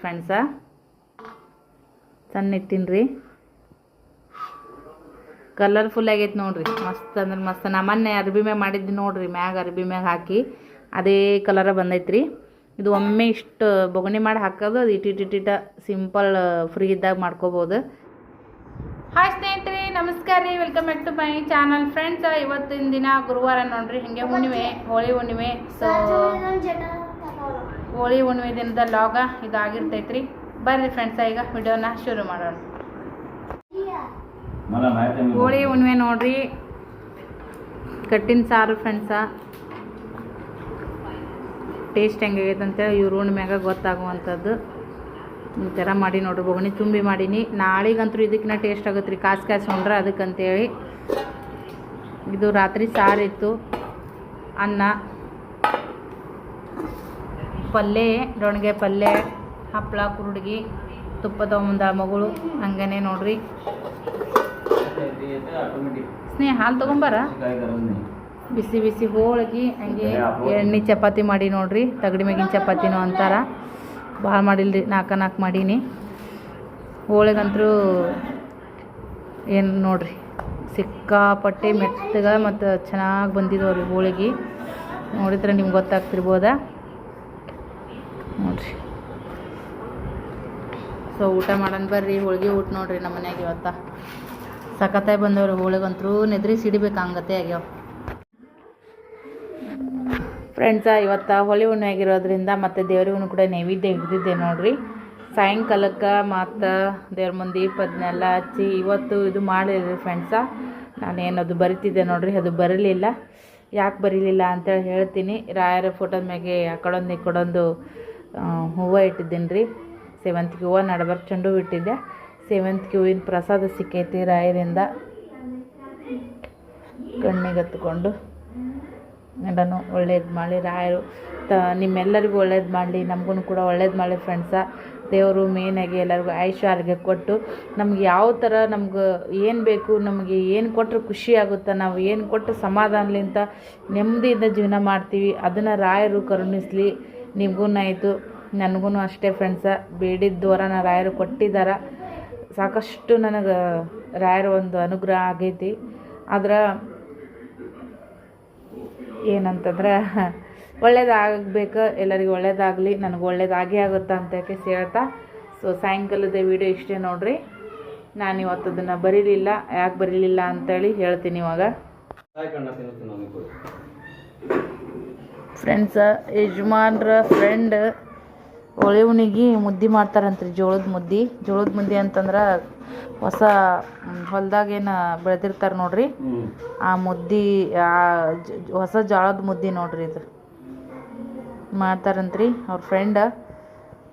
Friends ಸಣ್ಣ ಇಟ್ಟಿನಿ ರೀ ಕಲರ್ಫುಲ್ ಆಗೈತೆ ನೋಡ್ರಿ. ಮಸ್ತ್ ಅಂದ್ರೆ ಮಸ್ತ್. ನಾ ಮೊನ್ನೆ ಅರ್ಬಿ ಮ್ಯಾಗ ಮಾಡಿದ್ದು ನೋಡ್ರಿ ಮ್ಯಾಗ ಅರ್ಬಿ ಮ್ಯಾಗ ಹಾಕಿ. ಅದೇ ಕಲರ ಬಂದೈತ್ರಿ. ಇದು ಒಮ್ಮೆ ಇಷ್ಟು ಬೊಗಣಿ ಮಾಡಿ ಹಾಕೋದು ಅದು ಇಟ್ಟಿಟ್ ಇಟ್ಟಿಟ ಸಿಂಪಲ್ ಫ್ರೀ ಇದ್ದಾಗ ಮಾಡ್ಕೋಬೋದು. ಹಾಯ್ ಸ್ನೇಹಿತರೆ ನಮಸ್ಕಾರ ರೀ. Welcome back to my channel friends ಇವತ್ತಿನ ದಿನ ಗುರುವಾರ ನೋಡ್ರಿ. ಹಿಂಗೆ ಹುಣ್ಣಿಮೆ ಹೋಳಿ ಹುಣ್ಣಿಮೆ. ಸೊ ಹೋಳಿ ಹುಣ್ಣಿಮೆ ದಿನದ ಲಾಗ ಇದಾಗಿರ್ತೈತ್ರಿ. ಬರ್ರಿ ಫ್ರೆಂಡ್ಸ ಈಗ ವಿಡಿಯೋನ ಶುರು ಮಾಡೋಣ. ಹೋಳಿ ಹುಣ್ಣಿಮೆ ನೋಡ್ರಿ. ಕಟ್ಟಿನ ಸಾರು ಫ್ರೆಂಡ್ಸ ಟೇಸ್ಟ್ ಹೆಂಗಾಗೈತೆ ಅಂತೇಳಿ ಇವ್ರ ಹುಣ್ಣಿಮೆಗ ಗೊತ್ತಾಗುವಂಥದ್ದು. ಈ ಥರ ಮಾಡಿ ನೋಡ್ರಿ ಬೋಗಣಿ ತುಂಬಿ ಮಾಡೀನಿ. ನಾಳೆಗಂತೂ ಇದಕ್ಕಿನ್ನ ಟೇಸ್ಟ್ ಆಗುತ್ತೆ ರೀ ಕಾಸು ಕಾಸು ಉಂಡ್ರೆ ಅದಕ್ಕಂತೇಳಿ. ಇದು ರಾತ್ರಿ ಸಾರಿತ್ತು. ಅನ್ನ ಪಲ್ಯ ಡೊಣಗೆ ಪಲ್ಯ ಹಪ್ಪಳ ಕುರುಡ್ಗಿ, ತುಪ್ಪದ ಮುಂದ ಮಗಳು, ಹಂಗನೆ ನೋಡ್ರಿ. ಸ್ನೇಹ, ಹಾಲು ತಗೊಂಬಾರ? ಬಿಸಿ ಬಿಸಿ ಹೋಳಿಗೆ, ಹಂಗೆ ಎಣ್ಣೆ ಚಪಾತಿ ಮಾಡಿ ನೋಡ್ರಿ, ತಗಡಿ ಮೇಗಿನ ಚಪಾತಿನೂ ಅಂತಾರ. ಭಾಳ ಮಾಡಿಲ್ರಿ ನಾಲ್ಕು ನಾಲ್ಕು ಮಾಡೀನಿ. ಹೋಳಿಗಂತರೂ ಏನು ನೋಡ್ರಿ, ಸಿಕ್ಕಾಪಟ್ಟೆ ಮೆತ್ತಗ ಮತ್ತು ಚೆನ್ನಾಗಿ ಬಂದಿದ್ದವ್ರಿ ಹೋಳಿಗೆ. ನೋಡಿದ್ರೆ ನಿಮ್ಗೆ ಗೊತ್ತಾಗ್ತಿರ್ಬೋದಾ? ನೋಡ್ರಿ. ಸೊ, ಊಟ ಮಾಡೋಣ ಬರ್ರಿ, ಹೋಳಿಗೆ ಊಟ ನೋಡ್ರಿ ನಮ್ಮ ಮನೆಯಾಗ ಇವತ್ತ. ಸಖತ್ತಾಗಿ ಬಂದವ್ರಿ, ಹೋಳಿಗಂತರೂ ನೆದ್ರಿ ಸಿಡಿಬೇಕು ಹಂಗತೆ ಆಗ್ಯಾವ ಫ್ರೆಂಡ್ಸ ಇವತ್ತು ಹೋಳಿ ಹುಣ್ಣೆ ಆಗಿರೋದ್ರಿಂದ ಮತ್ತು ದೇವ್ರಿಗೂ ಕೂಡ ನೈವೇದ್ಯ ಹಿಡಿದಿದ್ದೆ ನೋಡ್ರಿ. ಸಾಯಂಕಾಲಕ್ಕೆ ಮತ್ತು ದೇವ್ರ ಮುಂದೆ ದೀಪದನ್ನೆಲ್ಲ ಹಚ್ಚಿ ಇವತ್ತು ಇದು ಮಾಡಿರಿ ಫ್ರೆಂಡ್ಸ ನಾನೇನದು ಬರಿತಿದ್ದೆ ನೋಡ್ರಿ, ಅದು ಬರಲಿಲ್ಲ. ಯಾಕೆ ಬರೀಲಿಲ್ಲ ಅಂತೇಳಿ ಹೇಳ್ತೀನಿ. ರಾಯರ ಫೋಟೋದ ಮ್ಯಾಗೆ ಆ ಕಡೊಂದು ಈ ಕಡೊಂದು ಹೂವು ಇಟ್ಟಿದ್ದೀನಿ ರೀ. ಸೇವಂತಿಗೆ ಹೂವು ನಡಬರ್ಕ ಚೆಂಡು ಹೂವು ಇಟ್ಟಿದ್ದೆ ಸೇವಂತಿಗೆ ಹೂವಿನ ಪ್ರಸಾದ ಸಿಕ್ಕೈತಿ ರಾಯರಿಂದ. ಕಣ್ಣಿಗೆ ಹತ್ಕೊಂಡು ಎಲ್ಲನೂ ಒಳ್ಳೇದು ಮಾಡಲಿ ರಾಯರು. ತ, ನಿಮ್ಮೆಲ್ಲರಿಗೂ ಒಳ್ಳೇದು ಮಾಡಲಿ ನಮಗೂ ಕೂಡ ಒಳ್ಳೇದು ಮಾಡಲಿ ಫ್ರೆಂಡ್ಸ ದೇವರು ಮೇನಾಗಿ ಎಲ್ಲರಿಗೂ ಐಶ್ವರ್ಯ ಕೊಟ್ಟು ನಮ್ಗೆ ಯಾವ ಥರ ನಮ್ಗೆ ಏನು ಬೇಕು, ನಮಗೆ ಏನು ಕೊಟ್ಟರೆ ಖುಷಿ ಆಗುತ್ತೆ, ನಾವು ಏನು ಕೊಟ್ಟು ಸಮಾಧಾನಲಿಂತ ನೆಮ್ಮದಿಯಿಂದ ಜೀವನ ಮಾಡ್ತೀವಿ, ಅದನ್ನು ರಾಯರು ಕರುಣಿಸ್ಲಿ. ನಿಮಗೂ ಆಯಿತು ನನಗೂ ಅಷ್ಟೇ ಫ್ರೆಂಡ್ಸ ಬೇಡಿದ್ದ ನಾ ರಾಯರು ಕೊಟ್ಟಿದ್ದಾರೆ ಸಾಕಷ್ಟು ನನಗೆ ರಾಯರ ಒಂದು ಅನುಗ್ರಹ ಆಗೈತಿ. ಆದ್ರೆ ಏನಂತಂದ್ರೆ, ಒಳ್ಳೇದಾಗಬೇಕು, ಎಲ್ಲರಿಗೂ ಒಳ್ಳೇದಾಗಲಿ, ನನಗೆ ಒಳ್ಳೇದಾಗೇ ಆಗುತ್ತೆ ಅಂತ ಹೇಳ್ತಾ. ಸೊ ಸಾಯಂಕಾಲದ ವಿಡಿಯೋ ಇಷ್ಟೇ ನೋಡ್ರಿ. ನಾನು ಇವತ್ತು ಅದನ್ನು ಬರೀಲಿಲ್ಲ, ಯಾಕೆ ಬರೀಲಿಲ್ಲ ಅಂತೇಳಿ ಹೇಳ್ತೀನಿ ಇವಾಗ. ಫ್ರೆಂಡ್ಸ ಯಜಮಾನ್ರ ಫ್ರೆಂಡ್ ಹುಣ್ಣಿಗೆ ಮುದ್ದೆ ಮಾಡ್ತಾರಂತ್ರಿ, ಜೋಳದ ಮುದ್ದೆ. ಜೋಳದ ಮುದ್ದೆ ಅಂತಂದ್ರೆ ಹೊಸ ಹೊಲ್ದಾಗ ಏನು ಬೆಳೆದಿರ್ತಾರೆ ನೋಡ್ರಿ. ಆ ಮುದ್ದೆ, ಆ ಹೊಸ ಜೋಳದ ಮುದ್ದೆ ನೋಡ್ರಿ ಇದು. ಮಾಡ್ತಾರಂತ್ರಿ ಅವ್ರ ಫ್ರೆಂಡ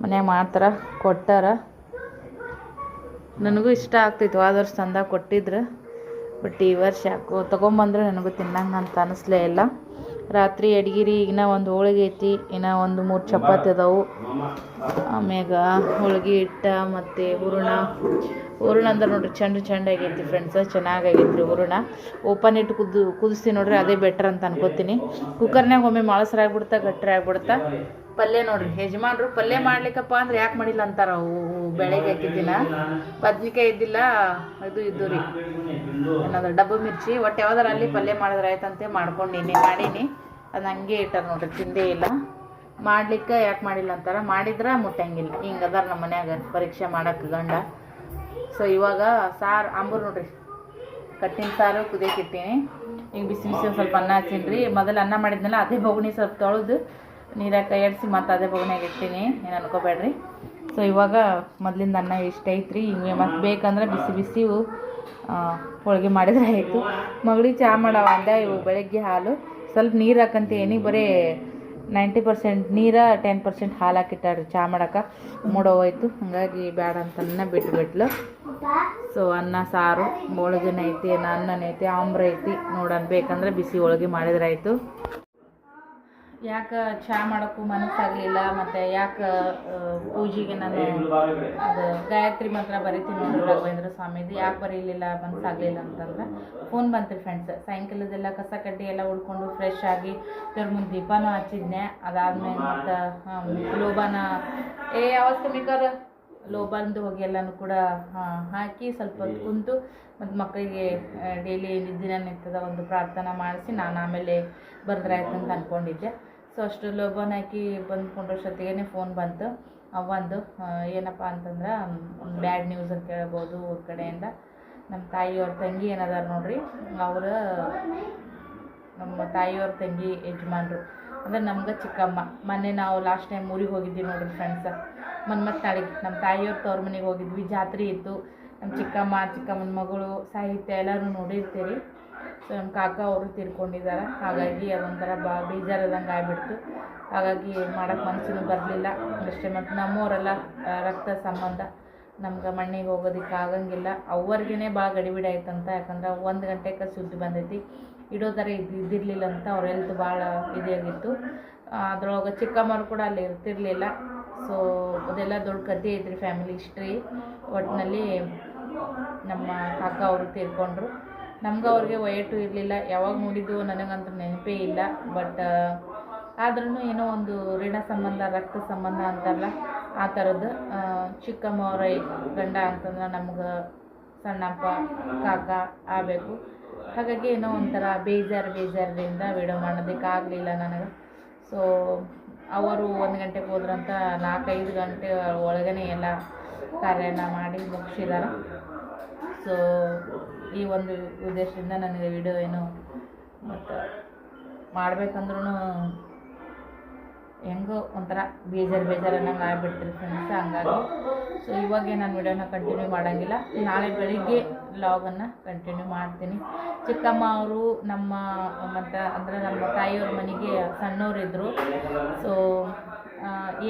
ಮನ್ಯಾಗ ಮಾಡ್ತಾರ, ಕೊಟ್ಟಾರ. ನನಗೂ ಇಷ್ಟ ಆಗ್ತೈತಿ ಹೋದ ವರ್ಷ ತಂದ ಕೊಟ್ಟಿದ್ರು. ಬಟ್ ಈ ವರ್ಷ ಯಾಕೋ ತೊಗೊಂಬಂದ್ರೆ ನನಗೂ ತಿನ್ನಂಗೆ ಅಂತ ಅನಿಸ್ಲೇ ಇಲ್ಲ. ರಾತ್ರಿ ಅಡ್ಗಿರಿ, ಈಗಿನ ಒಂದು ಹೋಳಿಗೆ ಐತಿ, ಇನ್ನು ಒಂದು ಮೂರು ಚಪಾತಿ ಅದಾವು. ಆಮ್ಯಾಗ ಹೋಳಿಗೆ ಹಿಟ್ಟ ಮತ್ತು ಹೂರಣ. ಹೂರಣ ಅಂದ್ರೆ ನೋಡ್ರಿ ಚಂದ ಚೆಂಡಾಗೈತಿ ಆಗೈತಿ ಫ್ರೆಂಡ್ಸ್ ಚೆನ್ನಾಗೈತಿ ರೀ ಹೂರಣ. ಓಪನ್ ಇಟ್ಟು ಕುದ್ದು ಕುದಿಸ್ತೀನಿ ನೋಡ್ರಿ, ಅದೇ ಬೆಟ್ರ್ ಅಂತ ಅನ್ಕೋತೀನಿ. ಕುಕ್ಕರ್ನಾಗ ಒಮ್ಮೆ ಮಾಳಸ್ರ ಆಗ್ಬಿಡ್ತಾ ಗಟ್ರ ಆಗ್ಬಿಡ್ತಾ ಪಲ್ಯ ನೋಡ್ರಿ ಯಜಮಾನ್ರು ಪಲ್ಯ ಮಾಡ್ಲಿಕ್ಕಪ್ಪ ಅಂದ್ರೆ ಯಾಕೆ ಮಾಡಿಲ್ಲ ಅಂತಾರ? ಅವು ಬೆಳಗ್ಗೆ ಹಾಕಿದ್ದಿಲ್ಲ. ಬದ್ನಿಕಾಯಿ ಇದ್ದಿಲ್ಲ ಇದು ಇದ್ದು ರೀ. ಏನಾದ್ರು ಡಬ್ಬು ಮಿರ್ಚಿ. ಒಟ್ಟು ಯಾವ್ದಾರ ಅಲ್ಲಿ ಪಲ್ಯ ಮಾಡಿದ್ರೆ ಆಯ್ತಂತೆ ಮಾಡ್ಕೊಂಡಿನಿ ಮಾಡೀನಿ. ಅದು ಹಂಗೆ ಇಟ್ಟಾರ ನೋಡ್ರಿ ತಿಂದೇ ಇಲ್ಲ. ಮಾಡ್ಲಿಕ್ಕೆ ಯಾಕೆ ಮಾಡಿಲ್ಲ ಅಂತಾರ? ಮಾಡಿದ್ರೆ ಮುಟ್ಟಂಗಿಲ್ಲ. ಹಿಂಗೆ ಅದಾರ ನಮ್ಮ ಮನ್ಯಾಗ ಪರೀಕ್ಷೆ ಮಾಡಕ್ಕೆ ಗಂಡ. ಸೊ ಇವಾಗ ಸಾರು ಅಂಬೂರು ನೋಡ್ರಿ. ಕಟ್ಟಿನ ಸಾರು ಕುದಿಯಕ್ಕೆ ಇಟ್ಟೀನಿ. ಈಗ ಬಿಸಿ ಬಿಸಿ ಒಂದು ಸ್ವಲ್ಪ ಅನ್ನ ಹಚ್ಚೀನಿ ರೀ ಮೊದಲು ಅನ್ನ ಮಾಡಿದ್ನಲ್ಲ ಅದೇ ಬೊಗಣಿ ಸ್ವಲ್ಪ ತೊಳೆದು ನೀರಾಗ ಕೈ ಆಡಿಸಿ ಮತ್ತೆ ಅದೇ ಬೊಗಣಿಯಾಗ ಇಡ್ತೀನಿ. ಏನು ಅನ್ಕೋಬೇಡ್ರಿ. ಸೊ ಇವಾಗ ಮೊದಲಿಂದ ಅನ್ನ ಇಷ್ಟ ಐತ್ರಿ. ಹಿಂಗೆ ಮತ್ತೆ ಬೇಕಂದ್ರೆ ಬಿಸಿ ಬಿಸಿ ಹೋಳಿಗೆ ಮಾಡಿದ್ರೆ ಆಯಿತು. ಮಗಳಿಗೆ ಚಹಾ ಮಾಡವ ಅಂದ, ಇವು ಬೆಳಗ್ಗೆ ಹಾಲು. ಸ್ವಲ್ಪ ನೀರು ಹಾಕಂತೆ ಏನಿಗೆ ಬರೀ ನೈಂಟಿ ಪರ್ಸೆಂಟ್ ನೀರ, ಟೆನ್ ಪರ್ಸೆಂಟ್ ಹಾಲು ಹಾಕಿಟ್ಟಾಡ್ರಿ ಚಹಾ ಮಾಡೋಕೆ. ಮೂಡೋಯ್ತು ಹಾಗಾಗಿ ಬೇಡ ಅಂತ ಅನ್ನ ಬಿಟ್ಟು ಬಿಟ್ಲು ಸೊ ಅನ್ನ, ಸಾರು ಹೋಳಿಗೆನ ಐತಿ ಅನ್ನ ಐತಿ ಆಮ್ರ ಐತಿ ನೋಡೋಣ ಬೇಕಂದ್ರೆ ಬಿಸಿ ಹೋಳಿಗೆ ಮಾಡಿದ್ರೆ ಆಯಿತು. ಯಾಕೆ ಚಹಾ ಮಾಡೋಕ್ಕೂ ಮನಸ್ಸಾಗಲಿಲ್ಲ, ಮತ್ತು ಯಾಕೆ ಪೂಜೆಗೆ ನಾನು ಅದು ಗಾಯತ್ರಿ ಮಂತ್ರ ಬರಿತೀನಿ ರಾಘವೇಂದ್ರ ಸ್ವಾಮಿದು ಯಾಕೆ ಬರೀಲಿಲ್ಲ, ಮನಸ್ಸಾಗಲಿಲ್ಲ ಅಂತಂದ್ರೆ ಫೋನ್ ಬಂತು ಫ್ರೆಂಡ್ಸ್ ಸಾಯಂಕಾಲದೆಲ್ಲ ಕಸ ಕಡ್ಡಿ ಎಲ್ಲ ಉಳ್ಕೊಂಡು ಫ್ರೆಶ್ ಆಗಿ ಇದ್ರ ಮುಂದೆ ದೀಪನೂ ಹಚ್ಚಿದ್ನೆ. ಅದಾದಮೇಲೆ ಮತ್ತು ಲೋಬಾನ, ಏ ಯಾವತ್ತು ಕಮ್ಮಿ ಕರ್ ಲೋಬಾನ್ದು ಹೋಗಿ ಎಲ್ಲನೂ ಕೂಡ ಹಾಕಿ ಸ್ವಲ್ಪ ಹೊತ್ತು ಕುಂತು ಮತ್ತು ಮಕ್ಕಳಿಗೆ ಡೈಲಿ ದಿನನಿತ್ಯದ ಒಂದು ಪ್ರಾರ್ಥನೆ ಮಾಡಿಸಿ ನಾನು ಆಮೇಲೆ ಬರೆದ್ರಾಯ್ತು ಅಂತ ಅಂದ್ಕೊಂಡಿದ್ದೆ ಸೊ ಅಷ್ಟು ಲೋಬನ್ ಹಾಕಿ ಬಂದ್ಕೊಂಡ್ರಷ್ಟೊತ್ತಿಗೆ ಫೋನ್ ಬಂತು. ಅವಂದು ಏನಪ್ಪ ಅಂತಂದ್ರೆ ಒಂದು ಬ್ಯಾಡ್ ನ್ಯೂಸ್ ಅಂತ ಹೇಳ್ಬೋದು ಊರ ಕಡೆಯಿಂದ. ನಮ್ಮ ತಾಯಿಯವ್ರ ತಂಗಿ ಏನದಾರ ನೋಡ್ರಿ, ಅವರ, ನಮ್ಮ ತಾಯಿಯವ್ರ ತಂಗಿ ಯಜಮಾನ್ರು. ಅಂದರೆ ನಮ್ಗೆ ಚಿಕ್ಕಮ್ಮ. ಮೊನ್ನೆ ನಾವು ಲಾಸ್ಟ್ ಟೈಮ್ ಊರಿಗೆ ಹೋಗಿದ್ವಿ ನೋಡ್ರಿ ಫ್ರೆಂಡ್ಸ ಮೊನ್ನೆ ಮತ್ತೆ ನಾಳೆಗೆ ನಮ್ಮ ತಾಯಿಯವ್ರ ತವ್ರ ಮನೆಗೆ ಹೋಗಿದ್ವಿ. ಜಾತ್ರೆ ಇತ್ತು. ನಮ್ಮ ಚಿಕ್ಕಮ್ಮ, ಚಿಕ್ಕಮ್ಮನ ಮಗಳು, ಸಾಹಿತ್ಯ ಎಲ್ಲರೂ ನೋಡಿರ್ತೀರಿ. ಸೊ ನಮ್ಮ ಕಾಕ ಅವರು ತೀರ್ಕೊಂಡಿದ್ದಾರೆ ಹಾಗಾಗಿ ಅದೊಂಥರ ಬಾ ಬೇಜಾರದಂಗೆ ಆಗಿಬಿಡ್ತು. ಹಾಗಾಗಿ ಮಾಡೋಕ್ಕೆ ಮನಸ್ಸಿನೂ ಬರಲಿಲ್ಲ. ಅಷ್ಟೇ ಮತ್ತು ನಮ್ಮವರೆಲ್ಲ ರಕ್ತ ಸಂಬಂಧ. ನಮ್ಗೆ ಮಣ್ಣಿಗೆ ಹೋಗೋದಕ್ಕೆ ಆಗಂಗಿಲ್ಲ. ಅವ್ರಿಗೇ ಭಾಳ ಗಡಿಬಿಡಿ ಆಯ್ತಂತ. ಯಾಕಂದ್ರೆ ಒಂದು ಗಂಟೆಗೆ ಸುದ್ದಿ ಬಂದೈತಿ. ಇಡೋ ಥರ ಇದು, ಇದ್ದಿರಲಿಲ್ಲ ಅಂತ ಅವ್ರ ಹೆಲ್ತ್ ಭಾಳ ಇದಾಗಿತ್ತು ಅದ್ರೊಳಗೆ ಚಿಕ್ಕಮ್ಮರು ಕೂಡ ಅಲ್ಲಿ ಇರ್ತಿರಲಿಲ್ಲ. ಸೊ ಅದೆಲ್ಲ ದೊಡ್ಡ ಕಥೆ ಐತ್ರಿ ಫ್ಯಾಮಿಲಿ ಹಿಸ್ಟ್ರಿ ಒಟ್ಟಿನಲ್ಲಿ ನಮ್ಮ ಕಾಕ ಅವರು ತೀರ್ಕೊಂಡ್ರು. ನಮ್ಗೆ ಅವ್ರಿಗೆ ವಯಟ್ಟು ಇರಲಿಲ್ಲ ಯಾವಾಗ ನೋಡಿದ್ದು ನನಗಂತೂ ನೆನಪೇ ಇಲ್ಲ ಬಟ್ ಆದ್ರೂ ಏನೋ ಒಂದು ಋಣ ಸಂಬಂಧ ರಕ್ತ ಸಂಬಂಧ ಅಂತಾರಲ್ಲ ಆ ಥರದ್ದು ಆ, ಚಿಕ್ಕಮ್ಮ ಅವರ ಗಂಡ ಅಂತಂದ್ರೆ ನಮ್ಗೆ ಸಣ್ಣಪ್ಪ ಕಾಕ ಆಗಬೇಕು. ಹಾಗಾಗಿ ಏನೋ ಒಂಥರ ಬೇಜಾರು ಬೇಜಾರದಿಂದ ವಿಡಿಯೋ ಮಾಡೋದಕ್ಕೆ ಆಗಲಿಲ್ಲ ನನಗೆ. ಸೊ ಅವರು ಒಂದು ಗಂಟೆಗೆ ಹೋದ್ರಂತ ನಾಲ್ಕೈದು ಗಂಟೆ ಒಳಗೇ ಎಲ್ಲ ಕಾರ್ಯನ ಮಾಡಿ ಮುಗಿಸಿದಾರೆ. ಸೊ ಈ ಒಂದು ಉದ್ದೇಶದಿಂದ ನನಗೆ ವಿಡಿಯೋ ಏನು ಮತ್ತು ಮಾಡ್ಬೇಕಂದ್ರೂ ಹೆಂಗೋ ಒಂಥರ ಬೇಜಾರು ಬೇಜಾರು ಅನ್ನಂಗೆ ಆಗ್ಬಿಡ್ತೀರಿ ಫ್ರೆಂಡ್ಸ್ ಹಂಗಾಗಿ ಸೊ ಇವಾಗ ನಾನು ವಿಡಿಯೋನ ಕಂಟಿನ್ಯೂ ಮಾಡೋಂಗಿಲ್ಲ. ನಾಳೆ ಬೆಳಿಗ್ಗೆ ಲಾಗನ್ನು ಕಂಟಿನ್ಯೂ ಮಾಡ್ತೀನಿ. ಚಿಕ್ಕಮ್ಮ ಅವರು ನಮ್ಮ ಮತ್ತು ಅಂದರೆ ನಮ್ಮ ತಾಯಿಯವ್ರ ಮನೆಗೆ ಸಣ್ಣವರಿದ್ದರು ಸೊ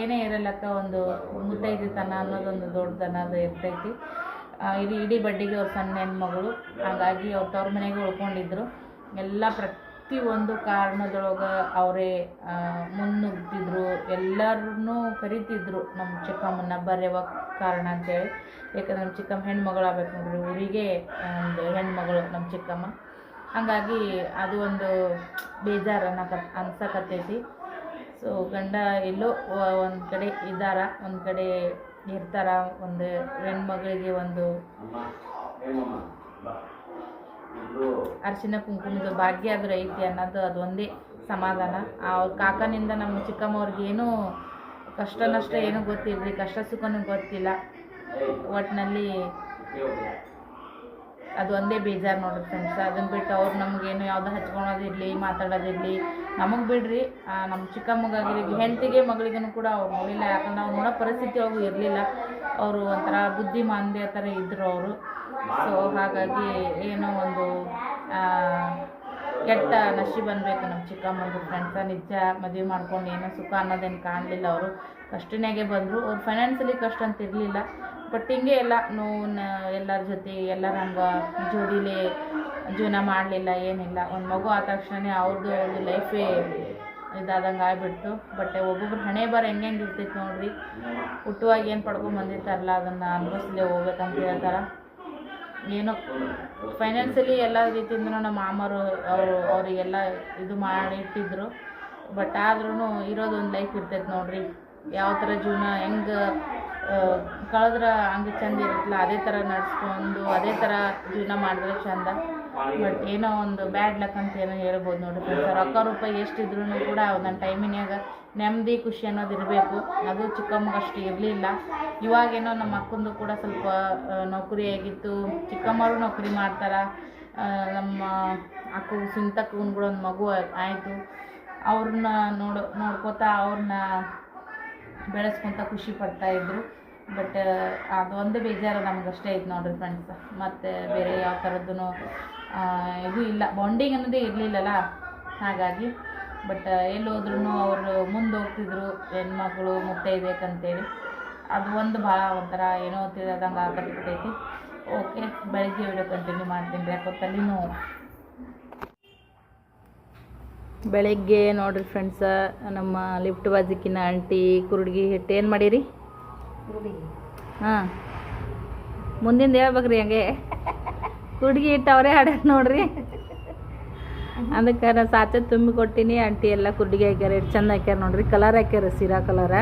ಏನೇ ಇರಲ್ಲಕ್ಕ ಒಂದು ಮುತ್ತೈದೆತನ ಅನ್ನೋದೊಂದು ದೊಡ್ಡತನ ಅದು ಇರ್ತೈತಿ. ಇಡೀ ಇಡೀ ಬಡ್ಡಿಗೆ ಅವ್ರ ಸಣ್ಣ ಹೆಣ್ಮಗಳು. ಹಾಗಾಗಿ ಅವ್ರ ತವ್ರ ಮನೆಗೆ ಉಳ್ಕೊಂಡಿದ್ರು. ಎಲ್ಲ ಪ್ರತಿ ಒಂದು ಕಾರಣದೊಳಗೆ ಅವರೇ ಮುನ್ನುಗ್ತಿದ್ರು ಎಲ್ಲರನ್ನೂ ಕರಿತಿದ್ರು. ನಮ್ಮ ಚಿಕ್ಕಮ್ಮನ ಬರೆವ ಕಾರಣ ಅಂತೇಳಿ. ಯಾಕಂದ್ರೆ ನಮ್ಮ ಚಿಕ್ಕಮ್ಮ ಹೆಣ್ಮಗಳು ಆಗ್ಬೇಕು ನೋಡ್ರಿ. ಊರಿಗೆ ಒಂದು ಹೆಣ್ಮಗಳು ನಮ್ಮ ಚಿಕ್ಕಮ್ಮ. ಹಾಗಾಗಿ ಅದು ಒಂದು ಬೇಜಾರು ಅನ್ನಕ, ಅನ್ಸಕತ್ತೈತಿ. ಸೊ ಗಂಡ ಎಲ್ಲೋ ಒಂದು ಕಡೆ ಇದ್ದಾರ, ಒಂದು ಕಡೆ ಇರ್ತಾರ ಒಂದು ಹೆಣ್ಮಗಳಿಗೆ ಒಂದು ಅರಿಶಿನ ಕುಂಕುಮದ ಭಾಗ್ಯ ಆದ್ರೆ ಐತಿ ಅನ್ನೋದು ಅದೊಂದೇ ಸಮಾಧಾನ. ಅವ್ರ ಕಾಕನಿಂದ ನಮ್ಮ ಚಿಕ್ಕಮ್ಮವ್ರಿಗೆ ಏನು ಕಷ್ಟ ನಷ್ಟ ಏನೂ ಗೊತ್ತಿರಲಿ ಕಷ್ಟ ಸುಖನೂ ಗೊತ್ತಿಲ್ಲ. ಒಟ್ಟಿನಲ್ಲಿ ಅದು ಒಂದೇ ಬೇಜಾರು ನೋಡ್ರಿ ಫ್ರೆಂಡ್ಸ್ ಅದನ್ನು ಬಿಟ್ಟು ಅವ್ರು ನಮಗೇನು ಯಾವ್ದು ಹಚ್ಕೊಳೋದಿರಲಿ, ಮಾತಾಡೋದಿರಲಿ, ನಮಗೆ ಬಿಡ್ರಿ. ನಮ್ಮ ನಮ್ಮ ಚಿಕ್ಕಮ್ಮಗಾಗಲಿ, ಹೆಂಡತಿಗೆ ಮಗಳಿಗೂ ಕೂಡ ಅವ್ರು ನೋಡಿಲ್ಲ. ಯಾಕಂದ್ರೆ ಅವ್ರು ನೋಡೋ ಪರಿಸ್ಥಿತಿ ಅವ್ರು ಇರಲಿಲ್ಲ. ಅವರು ಒಂಥರ ಬುದ್ಧಿಮಾಂದ್ಯ ಥರ ಇದ್ದರು ಅವರು. ಸೊ ಹಾಗಾಗಿ ಏನೋ ಒಂದು ಕೆಟ್ಟ ನಶಿ ಬಂದಬೇಕು ನಮ್ಮ ಚಿಕ್ಕಮ್ಮಂದು ಫ್ರೆಂಡ್ಸ ನಿಜ ಮದುವೆ ಮಾಡ್ಕೊಂಡು ಏನೋ ಸುಖ ಅನ್ನೋದೇನು ಕಾಣಲಿಲ್ಲ ಅವರು. ಕಷ್ಟನಾಗೆ ಬಂದರು. ಅವ್ರು ಫೈನಾನ್ಸಲಿ ಕಷ್ಟ ಅಂತ ಇರಲಿಲ್ಲ. ಬಟ್ ಹಿಂಗೆ ಎಲ್ಲ ನೋವು ಎಲ್ಲರ ಜೊತೆ ಎಲ್ಲರ ಹಂಗೆ ಜೋಡಿಲೇ ಜೀವನ ಮಾಡಲಿಲ್ಲ, ಏನಿಲ್ಲ. ಒಂದು ಮಗು ಆದ ತಕ್ಷಣ ಅವ್ರದ್ದು ಒಂದು ಲೈಫೇ ಇದಾದಂಗೆ ಆಗಿಬಿಡ್ತು. ಬಟ್ ಒಬ್ಬೊಬ್ರು ಹಣೆ ಬರ ಹೆಂಗೆ ಹೆಂಗೆ ಇರ್ತೈತೆ ನೋಡ್ರಿ. ಹುಟ್ಟುವಾಗ ಏನು ಪಡ್ಕೊಂಡು ಬಂದಿರ್ತಾರಲ್ಲ, ಅದನ್ನು ಅನುಭವಿಸ್ಲೇ ಹೋಗ್ಬೇಕಂತ ಹೇಳ್ತಾರೆ. ಏನೋ ಫೈನಾನ್ಸಲಿ ಎಲ್ಲ ರೀತಿಯಿಂದ ನಮ್ಮ ಮಾಮರು ಅವರು ಅವರಿಗೆಲ್ಲ ಇದು ಮಾಡಿಟ್ಟಿದ್ರು. ಬಟ್ ಆದ್ರೂ ಇರೋದೊಂದು ಲೈಫ್ ಇರ್ತೈತೆ ನೋಡ್ರಿ. ಯಾವ ಥರ ಜೀವನ, ಹೆಂಗೆ ಕಳೆದ್ರೆ ಹಂಗೆ ಚಂದ ಇರುತ್ತಲ್ಲ, ಅದೇ ಥರ ನಡ್ಸ್ಕೊಂಡು, ಅದೇ ಥರ ಜೀವನ ಮಾಡಿದ್ರೆ ಚಂದ. ಬಟ್ ಏನೋ ಒಂದು ಬ್ಯಾಡ್ ಲಕ್ ಅಂತ ಏನೋ ಹೇಳ್ಬೋದು ನೋಡಿ ಫ್ರೆಂಡ್ಸ್ ರೊಕ್ಕ ರೂಪಾಯಿ ಎಷ್ಟಿದ್ರು ಕೂಡ ನನ್ನ ಟೈಮಿನ್ಯಾಗ ನೆಮ್ಮದಿ, ಖುಷಿ ಅನ್ನೋದು ಇರಬೇಕು. ಅದು ಚಿಕ್ಕಮ್ಮಗೆ ಅಷ್ಟು ಇರಲಿಲ್ಲ. ಇವಾಗೇನೋ ನಮ್ಮ ಅಕ್ಕಂದು ಕೂಡ ಸ್ವಲ್ಪ ನೌಕರಿ ಆಗಿತ್ತು. ಚಿಕ್ಕಮ್ಮರು ನೌಕರಿ ಮಾಡ್ತಾರೆ. ನಮ್ಮ ಅಕ್ಕ ಸುಂತಕ್ಕನ ಕೂಡ ಒಂದು ಮಗು ಆಯಿತು. ಅವ್ರನ್ನ ನೋಡು, ನೋಡ್ಕೋತಾ ಅವ್ರನ್ನ ಬೆಳೆಸ್ಕೊಂತ ಖುಷಿ ಪಡ್ತಾ ಇದ್ರು. ಬಟ್ ಅದು ಒಂದೇ ಬೇಜಾರು ನಮ್ಗೆ ಅಷ್ಟೇ ಐತೆ ನೋಡ್ರಿ ಫ್ರೆಂಡ್ಸ್ ಮತ್ತು ಬೇರೆ ಯಾವ ಥರದ್ದು ಇದು ಇಲ್ಲ. ಬಾಂಡಿಂಗ್ ಅನ್ನೋದೇ ಇರಲಿಲ್ಲಲ್ಲ? ಹಾಗಾಗಿ. ಬಟ್ ಎಲ್ಲೋದ್ರೂ ಅವರು ಮುಂದೆ ಹೋಗ್ತಿದ್ರು. ಹೆಣ್ಮಕ್ಳು ಮುತ್ತೈಬೇಕಂತೇಳಿ ಅದು ಒಂದು ಭಾಳ ಒಂಥರ ಏನೋ ತಿಳಿದಂಗೆ ಆಗಬಿಟ್ಟೈತಿ ಓಕೆ ಬೆಳಗ್ಗೆ ವಿಡಿಯೋ ಕಂಟಿನ್ಯೂ ಮಾಡ್ತೀನಿ ರೀ. ಯಾಕೋ ತಲೆನೋವು. ಬೆಳಿಗ್ಗೆ ನೋಡ್ರಿ ಫ್ರೆಂಡ್ಸ ನಮ್ಮ ಲಿಫ್ಟ್ ಬಾಜಿಕಿನ ಆಂಟಿ, ಕುರುಡ್ಗಿ ಹಿಟ್ಟು ಏನು ಮಾಡೀರಿ? ಹಾಂ. ಮುಂದಿಂದ ಹೇಳ್ಬೇಕ್ರಿ ಹಂಗೆ. ಕುರುಡ್ಗಿ ಹಿಟ್ಟು ಅವರೇ ಹಾಡ್ಯಾರ ನೋಡ್ರಿ. ಅದಕ್ಕೆ ನಾನು ಸಾಚೆ ತುಂಬಿ ಕೊಟ್ಟಿನಿ. ಆಂಟಿ ಎಲ್ಲ ಕುರುಡ್ಗಿ ಹಾಕ್ಯಾರ ಎಷ್ಟು ಚೆಂದ ಹಾಕ್ಯಾರ ನೋಡ್ರಿ. ಕಲರ್ ಹಾಕ್ಯಾರ, ಸೀರಾ ಕಲರ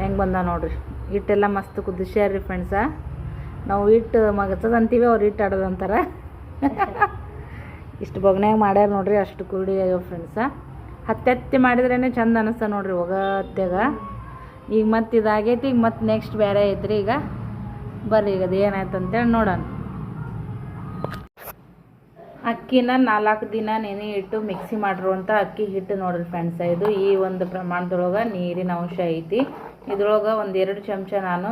ಹೆಂಗೆ ಬಂದ ನೋಡ್ರಿ. ಹಿಟ್ಟೆಲ್ಲ ಮಸ್ತ್ ಕುದಿಸ್ಯಾರ್ರಿ ಫ್ರೆಂಡ್ಸ ನಾವು ಹಿಟ್ಟು ಮಗಚದ ಅಂತೀವಿ ಅವ್ರು ಹಿಟ್ಟು ಆಡೋದು ಅಂತಾರೆ ಇಷ್ಟು ಬೊಗ್ನ್ಯಾಗ ಮಾಡ್ಯಾರ ನೋಡ್ರಿ, ಅಷ್ಟು ಕುರುಡಿ ಆಗ್ಯಾವ ಫ್ರೆಂಡ್ಸ ಹತ್ತೆತ್ತಿ ಮಾಡಿದ್ರೇ ಚಂದ ಅನಿಸ್ತ ನೋಡ್ರಿ ಹೋಗತ್ಯಾಗ ಈಗ ಮತ್ತೆ ಇದಾಗೈತಿ, ಈಗ ಮತ್ತೆ ನೆಕ್ಸ್ಟ್ ಬೇರೆ ಐತ್ರಿ ಈಗ. ಬರ್ರಿ ಈಗ ಅದು ಏನಾಯ್ತು ಅಂತೇಳಿ ನೋಡೋಣ. ಅಕ್ಕಿನ ನಾಲ್ಕು ದಿನ ನೆನೆ ಇಟ್ಟು ಮಿಕ್ಸಿ ಮಾಡಿರುವಂಥ ಅಕ್ಕಿ ಹಿಟ್ಟು ನೋಡ್ರಿ ಫ್ರೆಂಡ್ಸ ಇದು ಈ ಒಂದು ಪ್ರಮಾಣದೊಳಗೆ ನೀರಿನ ಅಂಶ ಐತಿ. ಇದ್ರೊಳಗೆ ಒಂದು ಎರಡು ಚಮಚ ನಾನು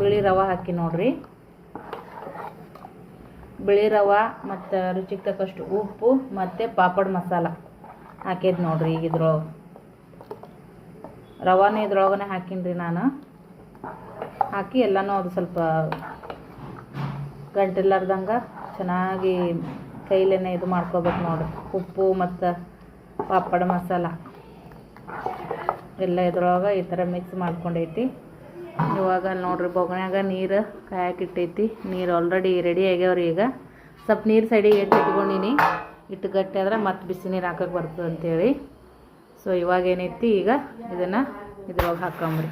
ಬಿಳಿ ರವೆ ಹಾಕಿ ನೋಡ್ರಿ. ಬಿಳಿ ರವೆ ಮತ್ತು ರುಚಿಗೆ ತಕ್ಕಷ್ಟು ಉಪ್ಪು ಮತ್ತು ಪಾಪಡ್ ಮಸಾಲ ಹಾಕಿದ್ದು ನೋಡಿರಿ ಈಗ ಇದ್ರೊಳಗೆ. ರವಾನ ಇದ್ರೊಳಗನೆ ಹಾಕಿನ್ರಿ ನಾನು. ಹಾಕಿ ಎಲ್ಲನೂ ಅದು ಸ್ವಲ್ಪ ಗಂಟಿಲ್ಲಾರ್ದಂಗೆ ಚೆನ್ನಾಗಿ ಕೈಲೇನೆ ಇದು ಮಾಡ್ಕೋಬೇಕು ನೋಡ್ರಿ. ಉಪ್ಪು ಮತ್ತು ಪಾಪಡ್ ಮಸಾಲ. ಎಲ್ಲ ಇದ್ರೊಳಗೆ ಈ ಥರ ಮಿಕ್ಸ್ ಮಾಡ್ಕೊಂಡೈತಿ. ಇವಾಗ ಅಲ್ಲಿ ನೋಡ್ರಿ ಬೊಗಣ್ಯಾಗ ನೀರು ಕಾಯಕ್ಕಿಟ್ಟೈತಿ ನೀರು ಆಲ್ರೆಡಿ ರೆಡಿ ಆಗ್ಯಾವ್ರಿ ಈಗ. ಸ್ವಲ್ಪ ನೀರು ಸೈಡಿಗೆ ಎಟ್ಟು ಇಟ್ಕೊಂಡಿನಿ. ಇಟ್ಟು ಗಟ್ಟಿ ಆದ್ರೆ ಮತ್ತೆ ಬಿಸಿ ನೀರು ಹಾಕಕ್ಕೆ ಬರ್ತದೆ ಅಂತೇಳಿ. ಸೊ ಇವಾಗ ಏನೈತಿ ಈಗ ಇದನ್ನು ಇದ್ರೊಳಗೆ ಹಾಕೊಂಬ್ರಿ.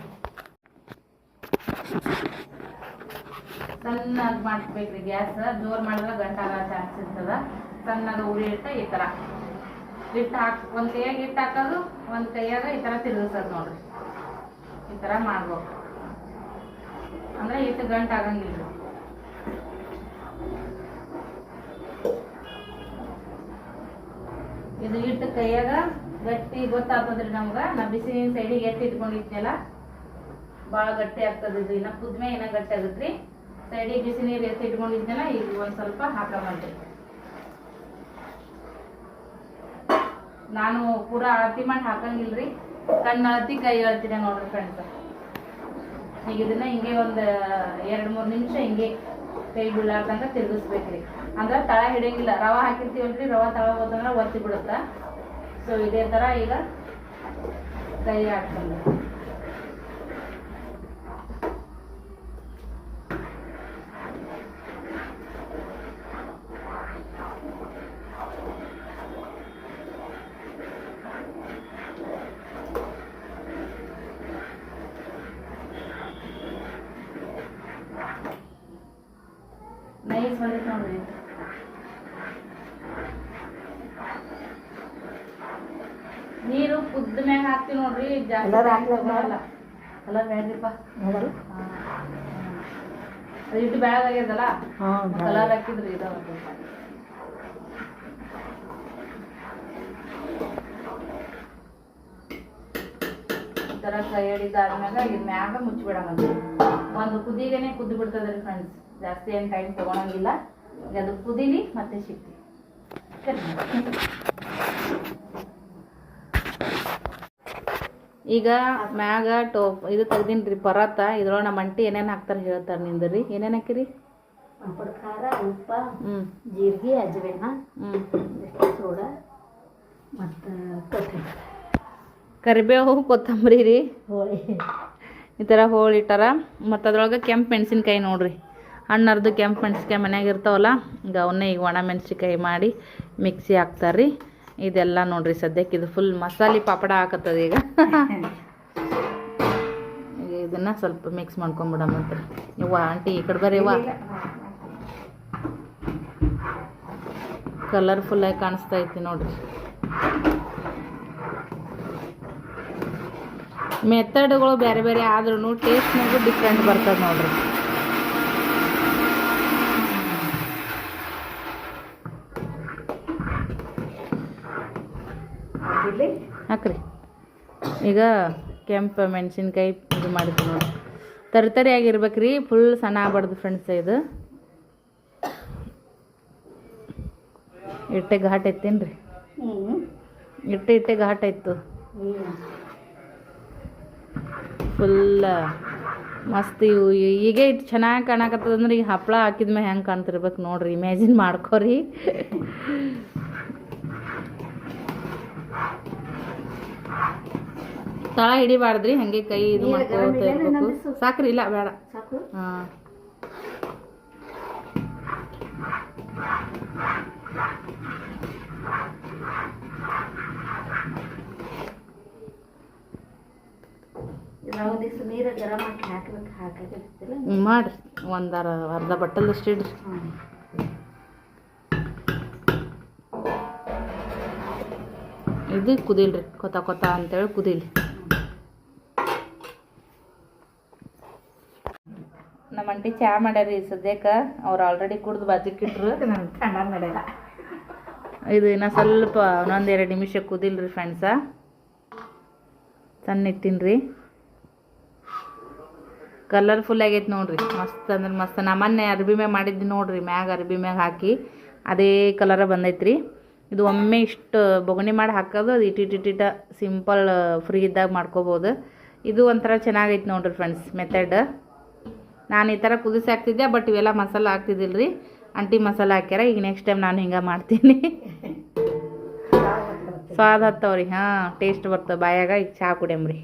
ಸಣ್ಣಗೆ ಮಾಡ್ಬೇಕ್ರಿ ಗ್ಯಾಸ್. ಜೋರು ಮಾಡಿದ್ರೆ ಗಂಟಾಗ ಚಾನ್ಸ್ ಇರ್ತದ ಸಣ್ಣದು ಉರಿ ಇಟ್ಟ ಈ ಥರ ಹಿಟ್ಟು ಹಾಕಿ, ಒಂದು ಕೈಯಾಗ ಹಿಟ್ಟು ಹಾಕೋದು, ಒಂದು ಕೈಯಾಗ ಈ ಥರ ತಿರುಗಿಸೋದು ನೋಡ್ರಿ. ಈ ಥರ ಮಾಡ್ಬೇಕು. ಅಂದ್ರೆ ಹಿಟ್ಟು ಗಂಟು ಆಗಂಗಿಲ್ಲ. ಇದು ಹಿಟ್ಟು ಕೈಯಾಗ ಗಟ್ಟಿ ಗೊತ್ತಾಗ್ತದ್ರಿ ನಮ್ಗ. ನಾ ಬಿಸಿ ಸೈಡಿಗೆ ಎತ್ತಿ ಇಟ್ಕೊಂಡಿದ್ನಲ್ಲ ಭಾಳ ಗಟ್ಟಿ ಆಗ್ತದ ಇದು. ಇನ್ನ ಕುದ್ಮೆ ಇನ್ನ ಗಟ್ಟಿ ಆಗತ್ರಿ. ಸೈಡಿಗೆ ಬಿಸಿ ನೀರ್ ಎತ್ತಿ ಇಟ್ಕೊಂಡಿದ್ನಲ್ಲ, ಈಗ ಒಂದ್ ಸ್ವಲ್ಪ ಹಾಕೊಂಬಂದ್ರಿ ನಾನು ಪೂರಾ ಅಳತಿ ಮಾಡಿ ಹಾಕಂಗಿಲ್ರಿ. ಕಣ್ಣು ಅಳತಿ ಕೈ ಅಳತಿನ ನೋಡ್ರಿ ಫ್ರೆಂಡ್ಸ್ ಈಗ ಇದನ್ನ ಹಿಂಗೆ ಒಂದು, ಎರಡು, ಮೂರು ನಿಮಿಷ ಹಿಂಗೆ ಕೈ ಬೀಳಾರ್ದಂಗ ತಿರುಗಿಸ್ಬೇಕ್ರಿ. ಅಂದ್ರೆ ತಳ ಹಿಡಿಯಂಗಿಲ್ಲ. ರವ ಹಾಕಿರ್ತೀವಲ್ರಿ ರವ ತಳ ಹೋದಂದ್ರೆ ಒತ್ತಿ ಬಿಡುತ್ತ. ಸೊ ಇದೇ ಥರ ಈಗ ಕೈ ಹಾಕ್ಕೊಂಡು ನೈಸ್ ಬಂದೈತೆ ನೋಡ್ರಿ ನೀರು ಕುದ್ದ ಮ್ಯಾಗ ಹಾಕ್ತಿವಿ ನೋಡ್ರಿ ಜಾಸ್ತಿ ಕಲರ್ ಬೇಡ್ರಿಪ್ಪ ನೋಡಲ್ಲ ಅದು ಇಟ್ಟು ಬ್ಯಾಗ್ ಕಲರ್ ಹಾಕಿದ್ರಿ ಇದಾವ ಥರ ಕೈ ಹಿಡಿದಾದ್ಮ್ಯಾಗ ಇದ್ ಮ್ಯಾಗ ಮುಚ್ಚಿಬಿಡಂಗ ಒಂದು ಕುದಿಗೆನೆ ಕುದ್ದು ಬಿಡ್ತದ್ರಿ ಫ್ರೆಂಡ್ಸ್ ಜಾಸ್ತಿ ಏನು ಟೈಮ್ ತಗೊಳಂಗಿಲ್ಲ. ಅದು ಕುದೀಲಿ ಮತ್ತೆ ಸಿಕ್ತಿ ಈಗ ಮ್ಯಾಗ ಟೋಪ್ ಇದು ತೆಗ್ದೀನಿ ಪರಾತ ಇದ್ರೊಳಗೆ ನಮ್ಮ ಅಂಟಿ ಏನೇನು ಹಾಕ್ತಾರೆ ಹೇಳ್ತಾರೆ ನಿಂದು ರೀ. ಏನೇನು ಹಾಕಿರಿ? ಪಾಪಡ್ ಖಾರ ಉಪ್ಪ ಹ್ಞೂ ಜೀರಿಗೆ ಅಜ್ವೇನ ಸೋಡಾ ಮತ್ತು ಕರಿಬೇವು ಕೊತ್ತಂಬರಿ ರೀ. ಹೋಳಿ. ಈ ಥರ ಹೋಳಿಟ್ಟಾರ ಮತ್ತು ಅದ್ರೊಳಗೆ ಕೆಂಪು ಮೆಣಸಿನ್ಕಾಯಿ ನೋಡ್ರಿ. ಹಣ್ಣರ್ದು ಕೆಂಪು ಮೆಣಸಿನ್ಕಾಯಿ ಮನ್ಯಾಗ ಇರ್ತಾವಲ್ಲ ಈಗ ಅವನ್ನೇ ಈಗ ಒಣ ಮೆಣಸಿನ್ಕಾಯಿ ಮಾಡಿ ಮಿಕ್ಸಿ ಹಾಕ್ತಾರೆ ರೀ ಇದೆಲ್ಲ ನೋಡ್ರಿ ಸದ್ಯಕ್ಕೆ ಇದು ಫುಲ್ ಮಸಾಲೆ ಪಾಪಡ ಹಾಕತ್ತದ ಈಗ. ಇದನ್ನ ಸ್ವಲ್ಪ ಮಿಕ್ಸ್ ಮಾಡ್ಕೊಂಬಿಡಮಂತ ಇವ ಆಂಟಿ ಈ ಕಡೆ ಬರ್ರಿ ಕಲರ್ಫುಲ್ ಕಲರ್ಫುಲ್ಲಾಗಿ ಕಾಣಿಸ್ತಾ ಐತಿ ನೋಡ್ರಿ. ಮೆಥಡ್ಗಳು ಬೇರೆ ಬೇರೆ ಆದ್ರೂ ಟೇಸ್ಟ್ನಾಗೂ ಡಿಫ್ರೆಂಟ್ ಬರ್ತದೆ ನೋಡ್ರಿ. ಈಗ ಕೆಂಪು ಮೆಣಸಿನ್ಕಾಯಿ ಇದು ಮಾಡಿದ್ವಿ ನೋಡಿ. ತರಿ ತರಿ ಆಗಿರ್ಬೇಕ್ರಿ ಫುಲ್ ಸಣ್ಣ ಆಗ್ಬಾರ್ದು ಫ್ರೆಂಡ್ಸ್ ಇದು. ಇಟ್ಟೆ ಘಾಟ್ ಐತೇನ್ರಿ ಇಟ್ಟೆ ಇಟ್ಟೆ ಘಾಟ್ ಹ್ಞೂ ಫುಲ್ ಮಸ್ತ್ ಇವು. ಈಗ ಇಟ್ಟು ಚೆನ್ನಾಗಿ ಕಾಣಕತ್ತದಂದ್ರೆ ಈಗ ಹಪ್ಪಳ ಹಾಕಿದ್ಮೇಲೆ ಹೆಂಗೆ ಕಾಣ್ತಿರ್ಬೇಕು ನೋಡ್ರಿ. ಇಮ್ಯಾಜಿನ್ ಮಾಡ್ಕೊರಿ. ತಳ ಹಿಡಿಬಾರ್ದ್ರಿ ಹಂಗೆ ಕೈ ಇದು ಮಾಡ್ಕೋತ ಇರ್ಬೇಕು ಸಾಕ್ರಿ ಇಲ್ಲ ಬೇಡ. ಹಾಂ. ಮಾಡ್ರಿ. ಒಂದಾರ ಅರ್ಧ ಬಟ್ಟಲ್ದಷ್ಟು ಇಡ್ರಿ. ಇದು ಕುದಿಲ್ರಿ ಕೊತ ಕೊತ ಅಂತೇಳಿ ಕುದಿಲಿ. ನಮ್ಮ ಚಾ ಮಾಡ್ಯಾರೀ ಸದ್ಯಕ್ಕೆ? ಅವ್ರು ಆಲ್ರೆಡಿ ಕುಡ್ದು ನಡೆಯಲ್ಲ ಇದು ಇನ್ನು ಸ್ವಲ್ಪ ಇನ್ನೊಂದು ಎರಡು ನಿಮಿಷ ಕುದಿಲ್ರಿ ಫ್ರೆಂಡ್ಸ ಸಣ್ಣ ಇಟ್ಟಿನ್ರಿ ಕಲರ್ಫುಲ್ ಆಗೈತೆ ನೋಡ್ರಿ. ಮಸ್ತ್ ಅಂದ್ರೆ ಮಸ್ತ್. ನಮ್ಮನ್ನೆ ಮೊನ್ನೆ ಅರ್ಬಿ ಮ್ಯಾಗ ಮಾಡಿದ್ದು ನೋಡ್ರಿ ಮ್ಯಾಗ ಅರ್ಬಿ ಮ್ಯಾಗ ಹಾಕಿ. ಅದೇ ಕಲರ ಬಂದೈತ್ರಿ. ಇದು ಒಮ್ಮೆ ಇಷ್ಟು ಬೊಗಣಿ ಮಾಡಿ ಹಾಕೋದು ಅದು ಇಟ್ಟಿಟ್ ಇಟ್ಟಿಟ ಸಿಂಪಲ್ ಫ್ರೀ ಇದ್ದಾಗ ಮಾಡ್ಕೋಬೋದು. ಇದು ಒಂಥರ ಚೆನ್ನಾಗೈತೆ ನೋಡ್ರಿ ಫ್ರೆಂಡ್ಸ್ ಮೆಥಡ್ ನಾನು ಈ ಥರ ಕುದಿಸಿ ಹಾಕ್ತಿದ್ದೆ ಬಟ್ ಇವೆಲ್ಲ ಮಸಾಲ ಹಾಕ್ತಿದ್ದಿಲ್ಲ ರೀ ಅಂಟಿ ಮಸಾಲ ಹಾಕ್ಯಾರ, ಈಗ ನೆಕ್ಸ್ಟ್ ಟೈಮ್ ನಾನು ಹಿಂಗೆ ಮಾಡ್ತೀನಿ. ಸ್ವಾದ ಹತ್ತವ್ರಿ, ಹಾಂ ಟೇಸ್ಟ್ ಬರ್ತವೆ ಬಾಯಾಗ ಈಗ ಚಹಾ ಕುಡಿಯಮ್ರಿ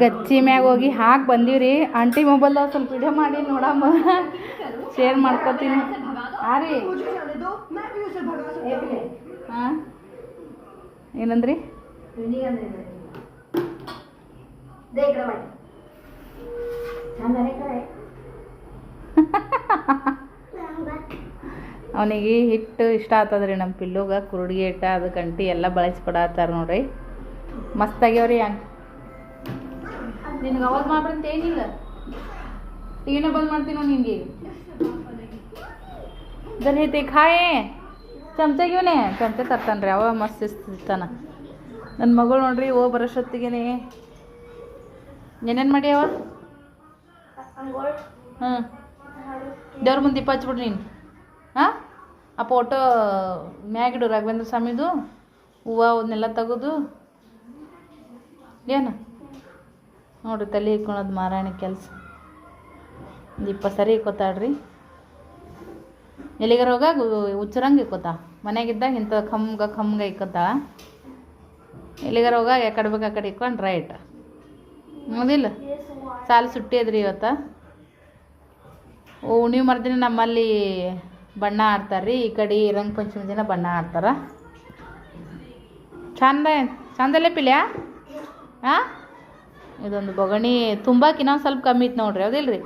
ಗಚ್ಚಿ ಮ್ಯಾಗ ಹೋಗಿ ಹಾಕಿ ಬಂದೀವ್ರಿ. ಆಂಟಿ ಮೊಬೈಲ್ದಾಗ ಸ್ವಲ್ಪ ವಿಡಿಯೋ ಮಾಡಿ ನೋಡಮ್ಮ. ಶೇರ್ ಮಾಡ್ಕೊತೀನಿ. ಹಾಂ ರೀ. ಹಾಂ. ಏನಂದ್ರಿ? ಅವನಿಗೆ ಹಿಟ್ಟು ಇಷ್ಟ ಆಗ್ತದ್ರಿ ನಮ್ಮ ಪಿಲ್ಲುಗ, ಕುರುಡಿಗೆ ಹಿಟ್ಟ, ಅದು ಗಂಟಿ ಎಲ್ಲ ಬಳಸ್ಕೊಡತ್ತಾರ ನೋಡ್ರಿ. ಮಸ್ತ್ ಆಗ್ಯಾವ್ರಿ ಹಂಗೆ. ನಿನ್ಗೆ ಅವಾಗ ಮಾಡ್ಬಿಡ್ತ ಏನಿಲ್ಲ. ಟಿವಿನ ಬಂದ್ ಮಾಡ್ತೀನಿ ನಿನ್ಗೆ. ಜನ ಐತಿ ಖಾಯೇ ಚಮಚ ಇವನೇ. ಚಮಚ ತರ್ತಾನೆ ರೀ ಅವ ಮಸ್ತ್ ಇಸ್ತಾನ ನನ್ನ ಮಗಳು ನೋಡ್ರಿ ಓ ಬರೋಷ್ಟೊತ್ತಿಗೆ ಏನೇನು ಮಾಡ್ಯಾವ ಹ್ಞೂ ದೇವ್ರ ಮುಂದೆ ದೀಪ ಹಚ್ಬಿಡ್ರಿ ನೀನು. ಹಾಂ? ಆ ಫೋಟೋ ಮ್ಯಾಗಿಡು ರಾಘವೇಂದ್ರ ಸ್ವಾಮಿದು, ಹೂವು ಅವನ್ನೆಲ್ಲ ತೆಗೆದು. ಏನು? ನೋಡ್ರಿ ತಲೆ ಇಕ್ಕೊಳೋದು ಮಾರಾಣಿ ಕೆಲಸ. ದೀಪ ಸರಿ ಇಕ್ಕೋತಾಳ್ರಿ ಎಲ್ಲಿಗಾರ ಹೋಗಾಗ ಹುಚ್ಚರಂಗೆ ಇಕ್ಕೋತಾ ಮನೆಯಾಗಿದ್ದಾಗ ಇಂಥ ಖಮ್ಗ ಖಮ್ಗ ಇಕ್ಕೋತಾ ಎಲ್ಲಿಗಾರ ಹೋಗ? ಯಾಕಡೆ ಬೇಕು ಆ ಕಡೆ ಇಕ್ಕೊಂಡು ರೈಟ್ ಹೌದಿಲ್ಲ ಸಾಲು ಸುಟ್ಟಿ ಅದ್ರಿ ಇವತ್ತು? ಓ, ನೀವು ಮರ್ದಿನ ನಮ್ಮಲ್ಲಿ ಬಣ್ಣ ಆಡ್ತಾರೆ ಈ ಕಡೆ ರಂಗ ಪಂಚಮಿ ದಿನ ಬಣ್ಣ ಆಡ್ತಾರ ಚಂದ ಚಂದಲ್ಲೇ ಪಿಲ್ಯ ಹಾಂ ಇದೊಂದು ಬೊಗಣಿ ತುಂಬಾ ಇನ್ನೊಂದು ಸ್ವಲ್ಪ ಕಮ್ಮಿ ಇತ್ತು ನೋಡ್ರಿ, ಹೌದಿಲ್ರಿ?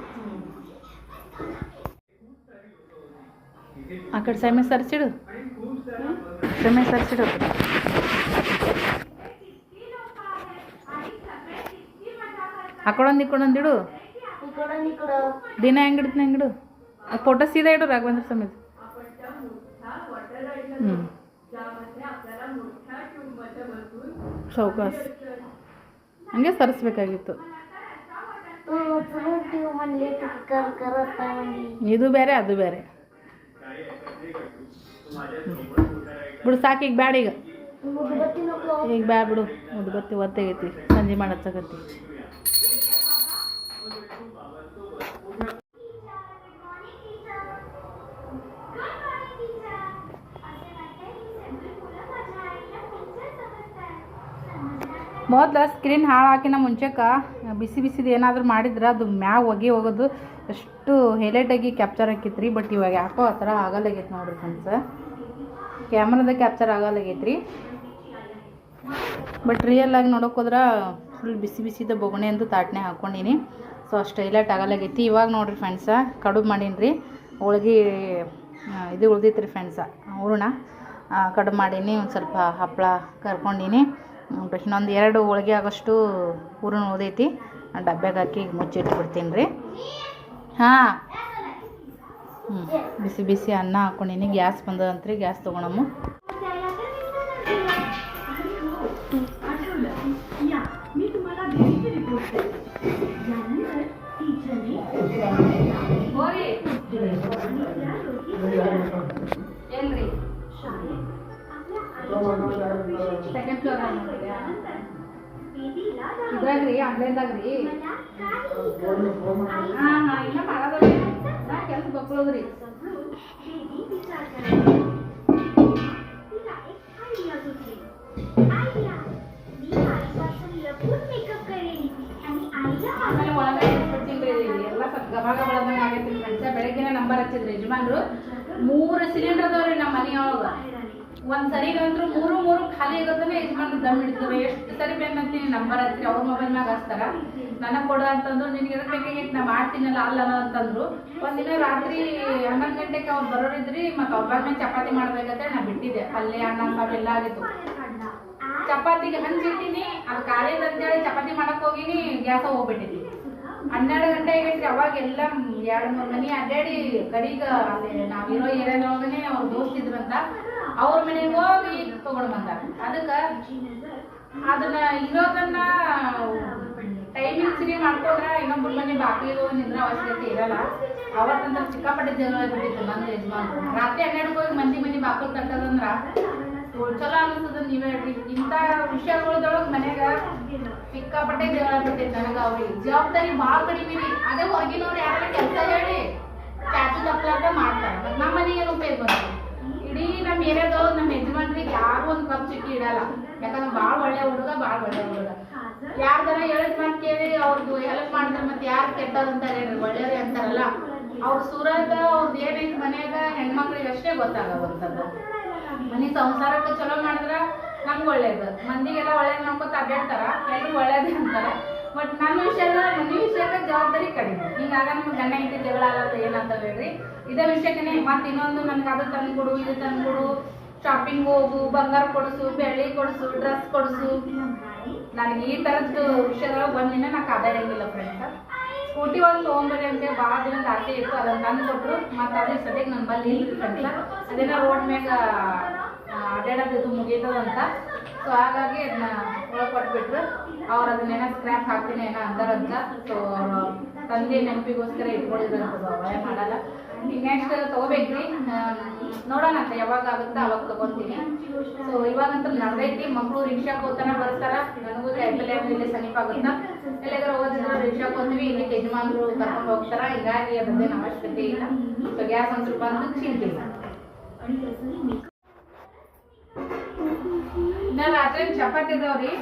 ಆ ಕಡೆ ಸಮಯ ಸರ್ಸಿಡು. ಸಮಯ ಸರ್ಸಿಡು. ಈ ಕಡೊಂದು ಇಡು ದಿನ ಹೆಂಗೆ ಹೆಂಗಿಡು ಆ ಫೋಟೋ ಸೀದಾ ಇಡು ರಾಘವೇಂದ್ರ ಸ್ವಾಮಿ ಹ್ಞೂ ಚೌಕಾಸ್ ಹಂಗೆ ಸರಿಸ್ಬೇಕಾಗಿತ್ತು. ಇದು ಬೇರೆ ಅದು ಬೇರೆ. ಬಿಡು ಸಾಕು ಈಗ ಬ್ಯಾಡ ಈಗ. ಈಗ ಬ್ಯಾಡ ಬಿಡು ಮುದ್ಬತ್ತಿ ಒತ್ತಾಗೈತಿ ಸಂಜೆ ಮಾಡತ್ತಗತ್ತಿ ಮೊದ್ಲು ಸ್ಕ್ರೀನ್ ಹಾಳಾಕಿನ ಮುಂಚೆಕ ಬಿಸಿ ಬಿಸಿದು ಏನಾದರೂ ಮಾಡಿದ್ರೆ ಅದು ಮ್ಯಾಗ ಒಗಿ ಹೋಗೋದು ಎಷ್ಟು ಹೈಲೈಟಾಗಿ ಕ್ಯಾಪ್ಚರ್ ಆಕಿತ್ತು ರೀ ಬಟ್ ಇವಾಗ ಯಾಕೋ ಆ ಥರ ಆಗಲ್ಲಾಗೈತೆ ನೋಡ್ರಿ ಫ್ರೆಂಡ್ಸ್ ಕ್ಯಾಮ್ರಾದ ಕ್ಯಾಪ್ಚರ್ ಆಗಲ್ಲಾಗೈತ್ರಿ ಬಟ್ ರಿಯಲ್ ಆಗಿ ನೋಡೋಕೆ ಹೋದ್ರೆ ಫುಲ್ ಬಿಸಿ ಬಿಸಿದ ಬೊಗಣೆ ಅಂತ ತಾಟ್ನೆ ಹಾಕ್ಕೊಂಡಿನಿ ಸೊ ಅಷ್ಟು ಹೈಲೈಟ್ ಆಗಲ್ಲಾಗೈತಿ ಇವಾಗ ನೋಡ್ರಿ ಫ್ರೆಂಡ್ಸ ಕಡುಬು ಮಾಡೀನಿ ರೀ ಹೋಳ್ಗೆ ಇದು ಉಳ್ದಿತ್ತು ರೀ ಫ್ರೆಂಡ್ಸ ಹೂರ್ಣ. ಕಡುಬು ಮಾಡೀನಿ. ಒಂದು ಸ್ವಲ್ಪ ಹಪ್ಪಳ ಕರ್ಕೊಂಡೀನಿ. ನೋಡ್ರಿ ಇನ್ನೊಂದು ಎರಡು ಹೋಳ್ಗೆ ಆಗೋಷ್ಟು ಹೂರಣ ಆ ಡಬ್ಬ್ಯಾಗ ಹಾಕಿ ಮುಚ್ಚಿಟ್ಬಿಡ್ತೀನಿ ರೀ. ಹಾಂ. ಹ್ಞೂ ಬಿಸಿ ಬಿಸಿ ಅನ್ನ ಹಾಕೊಂಡಿನಿ. ಗ್ಯಾಸ್ ಬಂದದಂತ್ರಿ, ಗ್ಯಾಸ್ ತೊಗೊಳಮ್ಮ ಸೆಕೆಂಡ್ ಫ್ಲೋರ್ ಇದ್ರಾಗ್ರಿ ಆನ್ಲೈನ್ದಾಗ್ರಿ ಹಾಂ ನಾ ಇಲ್ಲ ಮಾಡೋದ್ರಿ ನಾ ಕೆಲಸ ಬಕ್ಳೋದ್ರಿ ಗವಾಗ ಬಳದಂಗೆ ಆಗೈತಿ ಫ್ರೆಂಡ್ಸ, ಬೆಳಗ್ಗೆನೇ ನಂಬರ್ ಹಚ್ಚಿದ್ರಿ ಯಜಮಾನ್ರು. ಮೂರು ಸಿಲಿಂಡರ್ ಅದಾವ್ರಿ ನಮ್ಮ ಮನೆಯೊಳಗೆ. ಒಂದ್ ಸರಿ ಅಂದ್ರೆ ಮೂರು ಮೂರು ಖಾಲಿ ಆಗೋದನ್ನ ಮಾಡಿ ದಮ್ ಹಿಡಿತಾರೆ. ಎಷ್ಟು ಸರಿ ಬೇಕಂತೀನಿ ನಂಬರ್ ಹಚ್ಚಿರಿ ಅವ್ರ ಮೊಬೈಲ್ ಮ್ಯಾಗ ಹಚ್ತಾರ ನನಗ್ ಕೊಡೋ ಅಂತಂದ್ರು, ನಿನಗೆ ಎದಕ್ ಬೇಕಾಗಿತ್ತು ನಾ ಮಾಡ್ತೀನಲ್ಲ, ಅಲ್ಲ ಅಂತಂದ್ರು. ಒಂದಿನ ರಾತ್ರಿ ಹನ್ನೊಂದ್ ಗಂಟೆಗೆ ಅವ್ರು ಬರೋರಿದ್ರಿ, ಮತ್ತೆ ಅಪಾರ್ಟ್ಮೆಂಟ್ ಚಪಾತಿ ಮಾಡ್ಬೇಕಂತ ನಾ ಬಿಟ್ಟಿದ್ದೆ. ಅಲ್ಲೇ ಅನ್ನ, ಸಾರು ಎಲ್ಲ ಆಗಿತ್ತು. ಚಪಾತಿಗೆ ಹಂಚಿಟ್ಟಿನಿ, ಅದು ಕಾಲೇಜ್ ಅಂತೇಳಿ ಚಪಾತಿ ಮಾಡಕ್ ಹೋಗಿನಿ, ಗ್ಯಾಸ ಹೋಗ್ಬಿಟ್ಟಿದ್ವಿ. ಹನ್ನೆರಡು ಗಂಟೆ ಆಗೈತ್ರಿ, ಅವಾಗ ಎಲ್ಲ ಎರಡು ಮೂರು ಮನೆ ಅಡ್ಡಾಡಿ ಕಡಿಗ ಅಲ್ಲಿ ನಾವಿರೋ ಏರಿಯಾದೊಳಗನೆ ಅವ್ರ ದೋಸ್ತ್ ಇದ್ರಂತ ಅವ್ರ ಮನೆಗೆ ಹೋಗಿ ತಗೊಂಡ್ ಬಂದಾರ. ಅದಕ್ಕ ಅದನ್ನ ಇರೋದನ್ನ ಟೈಮಿಂಗ್ ಸರಿ ಮಾಡ್ಕೊಂಡ್ರೆ ಇನ್ನೊಬ್ಬರ ಮನೆ ಬಾಗಿಲಿಗೆ ನಿದ್ರ ಅವಶ್ಯಕತೆ ಇರಲ್ಲ. ಅವತ್ತಂದ್ರ ಸಿಕ್ಕಾಪಟ್ಟೆ ಜಗಳ ಆಗ್ಬಿಟ್ಟಿತ್ತು ನನ್ನ ಯಜಮಾನ್ರು. ರಾತ್ರಿ ಹನ್ನೆರಡು ಹೋಗಿ ಮಂದಿ ಮನೆ ಬಾಗಿಲು ತಟ್ಟದಂದ್ರ ಚಲೋ ಅನಿಸ್ತದ ನೀವೇ ಹೇಳ್ರಿ. ಇಂಥ ವಿಷಯಗಳದೊಳಗೆ ಮನ್ಯಾಗ ಸಿಕ್ಕಾಪಟ್ಟೆ ಜಗಳ ಆಗ್ಬಿಟ್ಟೈತೆ ನನಗ ಅವ್ರಿಗೆ ಜವಾಬ್ದಾರಿ ಭಾಳ ಕಡಿಮೆ ರೀ. ಅದೇ ಹೊರಗಿನವ್ರು ಯಾರ ಕೆಲಸ ಹೇಳಿ ಚಾಚು ತಪ್ಪಲಾರ್ದ ಮಾಡ್ತಾರೆ. ನಮ್ಮ ಮನೆಗೆ ಏನು ಉಪಯೋಗ ಬಂತು ಇಡೀ ನಮ್ಮ ಏರಿಯಾದವ್ರು ನಮ್ಮ ಯಜಮಾನ್ರಿಗೆ ಯಾರು ಒಂದು ಕಪ್ ಚಿಟ್ಟಿ ಇಡಲ್ಲ. ಯಾಕಂದ್ರೆ ಬಾಳ ಒಳ್ಳೆ ಹುಡುಗ, ಭಾಳ ಒಳ್ಳೆ ಹುಡುಗ. ಯಾರ್ದಾರ ಹೇಳದ್ ಮಾತು ಕೇಳಿ ಅವ್ರದ್ದು ಹೆಲ್ಪ್ ಮಾಡಿದ್ರೆ ಮತ್ತೆ ಯಾರು ಕೆಟ್ಟದಂತ ಅಂತಾರೆ ಒಳ್ಳೆಯವ್ರಿ ಅಂತಾರಲ್ಲ. ಅವ್ರ ಸುರದ ಅವ್ರದ್ದು ಏನೈತೆ ಮನ್ಯಾಗ ಹೆಣ್ಮಕ್ಳಿಗೆ ಅಷ್ಟೇ ಗೊತ್ತಾಗವಂಥದ್ದು ಮನೆ ಸಂಸಾರಕ್ಕೆ ಚಲೋ ಮಾಡಿದ್ರ ನಮ್ಗೆ ಒಳ್ಳೇದು. ಮಂದಿಗೆಲ್ಲ ಒಳ್ಳೇದು ಮಾಡ್ಕೊತ ಅಡ್ಡಾಡ್ತಾರ ಎಲ್ಲರೂ ಒಳ್ಳೇದೇ ಅಂತಾರ. ಬಟ್ ನನ್ನ ವಿಷಯ ನಿಮ್ಮ ವಿಷಯಕ್ಕೆ ಜವಾಬ್ದಾರಿ ಕಡಿಮೆ. ಹಿಂಗಾಗ ನಮ್ಗೆ ಗಂಡ ಹೆಂಡತಿ ಜಗಳ ಆಗತ್ತೆ ಏನಂತ ಹೇಳ್ರಿ. ಇದೇ ವಿಷಯಕ್ಕೆ ಮತ್ತೆ ಇನ್ನೊಂದು ನನ್ಗೆ ಅದು ತಂದ್ಕೊಡು ಇದು ತಂದ್ಕೊಡು ಶಾಪಿಂಗ್ ಹೋಗು, ಬಂಗಾರ ಕೊಡಿಸು, ಬೆಳ್ಳಿ ಕೊಡಿಸು ಡ್ರೆಸ್ ಕೊಡಿಸು. ನನಗೆ ಈ ಥರದ್ದು ವಿಷಯದೊಳಗೆ ಒಂದಿನ ನಾ ಕಾದಾಡಂಗಿಲ್ಲ ಫ್ರೆಂಡ್ಸ್ ಸ್ಕೂಟಿ ಒಂದು ತೊಗೊಂಬರಿ ಅಂತ ಭಾಳ ದಿನದ ಆಸೆ ಇತ್ತು, ಅದನ್ನ ತಂದು ಕೊಟ್ಟರು ಮತ್ತು ಅದೇ ಸದ್ಯಕ್ಕೆ ನನ್ನ ಬಲ್ಲಿ ಫ್ರೆಂಡ್ಸ ಅದೇನ ರೋಡ್ ಮ್ಯಾಗ ಇದು ಮುಗೀತದಂತ ಸೊ ಹಾಗಾಗಿ ಅದನ್ನ ಒಳಪಟ್ಬಿಟ್ರು ಅವ್ರು ಅದನ್ನೇನೋ ಸ್ಕ್ರ್ಯಾಪ್ ಹಾಕ್ತೀನಿ ಏನೋ ಅಂತಾರಂತ ಸೊ ತಂದೆ ನೆನಪಿಗೋಸ್ಕರ ಇಟ್ಕೊಂಡಿದ್ರಂತ ಅವಳೇ ಮಾಡಲ್ಲ. ಈಗ ನೆಕ್ಸ್ಟ್ ತೊಗೋಬೇಕ್ರಿ. ನೋಡೋಣ ಅಂತ ಯಾವಾಗ ಆಗುತ್ತಾ ಅವಾಗ ತಗೊತೀನಿ. ಸೊ ಇವಾಗಂತೂ ನಡೆದೈತಿ. ಮಕ್ಕಳು ರಿಕ್ಷಾ ಹೋಗ್ತಾನ ಬರ್ತಾರ ನನಗೂ ಇಲ್ಲಿ ಸಮೀಪ ಆಗುತ್ತಾ. ಎಲ್ಲಿಗಾರ ಹೋಗೋದಿದ್ರೆ ರಿಕ್ಷಾ ಹೋಗ್ತೀವಿ ಇಲ್ಲಿ ಯಜಮಾನ್ರು ಕರ್ಕೊಂಡು ಹೋಗ್ತಾರ. ಹಿಂಗಾಗಿ ಅದೇನು ಅವಶ್ಯಕತೆ ಇಲ್ಲ. ಸೊ ಗ್ಯಾಸ್ ಒಂದು ಸ್ವಲ್ಪ ಬಂದು ಚಿಂತಿಲ್ಲ. ರಾತ್ರಿ ಚಪಾತಿ ಇದಾವ್ರಿ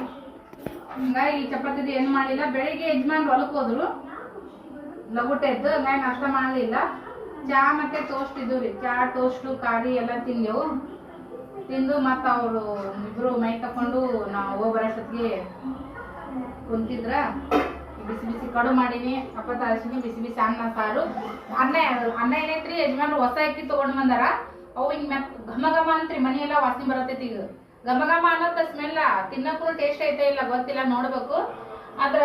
ಹಂಗಾಗಿ ಈ ಚಪಾತಿದು ಏನು ಮಾಡಿಲ್ಲ. ಬೆಳಿಗ್ಗೆ ಯಜಮಾನ್ ಹೊಲಕ್ಕೆ ಹೋದ್ರು. ಲಗುಟ ಎದ್ದು ಹಂಗಾಗಿ ನಾಷ್ಟ ಮಾಡಲಿಲ್ಲ. ಚಾ ಮತ್ತೆ ಟೋಸ್ಟ್ ಇದ್ದು ರೀ ಚಾ ಟೋಸ್ಟು ಕಾರಿ ಎಲ್ಲ ತಿಂದೆವು. ತಿಂದು ಮತ್ತು ಅವರು ಇಬ್ರು ಮೈ ತಕೊಂಡು ನಾವು ಹೋಗಿ ಬರೋಷ್ಟೊತ್ತಿಗೆ ಕುಂತಿದ್ರ. ಬಿಸಿ ಬಿಸಿ ಕಡು ಮಾಡೀನಿ. ಅಪ್ಪ ತಾಸಿನಿ ಬಿಸಿ ಬಿಸಿ ಅನ್ನ, ಸಾರು. ಅನ್ನ ಅನ್ನ ಏನೈತ್ರಿ? ಯಜಮಾನ್ರು ಹೊಸ ಅಕ್ಕಿ ತಗೊಂಡ್ ಬಂದಾರ. ಅವು ಹಿಂಗೆ ಮೆತ್ ಘಮ ಘಮ ಅಂತ್ರಿ. ಮನೆಯೆಲ್ಲ ವಾಸನೆ ಬರತೈತಿ ಈಗ. ಘಮ ಘಮ ಅನ್ನೋದ ಸ್ಮೆಲ್ಲ ತಿನ್ನಕ್ಕೂ ಟೇಸ್ಟ್ ಐತೆ ಇಲ್ಲ ಗೊತ್ತಿಲ್ಲ, ನೋಡ್ಬೇಕು. ಆದ್ರ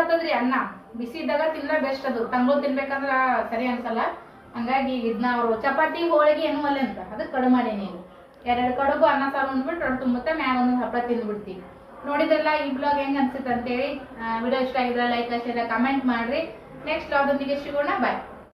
ಆಗ್ತದ್ರಿ ಅನ್ನ. ಬಿಸಿ ಇದ್ದಾಗ ತಿಂದ್ರೆ ಬೆಸ್ಟ್ ಅದು. ತಂಗ್ಳು ತಿನ್ಬೇಕಂದ್ರ ಸರಿ ಅನ್ಸಲ್ಲ. ಹಂಗಾಗಿ ಇದನ್ನ ಅವರು ಚಪಾತಿ, ಹೋಳಿಗೆ ಏನು ಅಲ್ಲ ಅಂತ. ಅದಕ್ಕೆ ಕಡು ಮಾಡೀನಿ ನೀವು. ಎರಡು ಕಡುಬು ಅನ್ನ, ಸಾರು ಅಂದ್ಬಿಟ್ಟು ತುಂಬುತ್ತೆ, ಮ್ಯಾಗ ಒಂದು ಹಬ್ಬ ತಿಂದ್ಬಿಡ್ತೀವಿ ನೋಡಿದ್ರಲ್ಲ ಈ ಬ್ಲಾಗ್ ಹೆಂಗ್ ಅನ್ಸುತ್ತೆ ಅಂತೇಳಿ ವಿಡಿಯೋ ಇಷ್ಟ ಆಗಿದ್ರೆ ಲೈಕ್ ಶೇರ್ ಕಮೆಂಟ್ ಮಾಡ್ರಿ. ನೆಕ್ಸ್ಟ್ ಬ್ಲಾಗ್ ಸಿಗೋಣ. ಬಾಯ್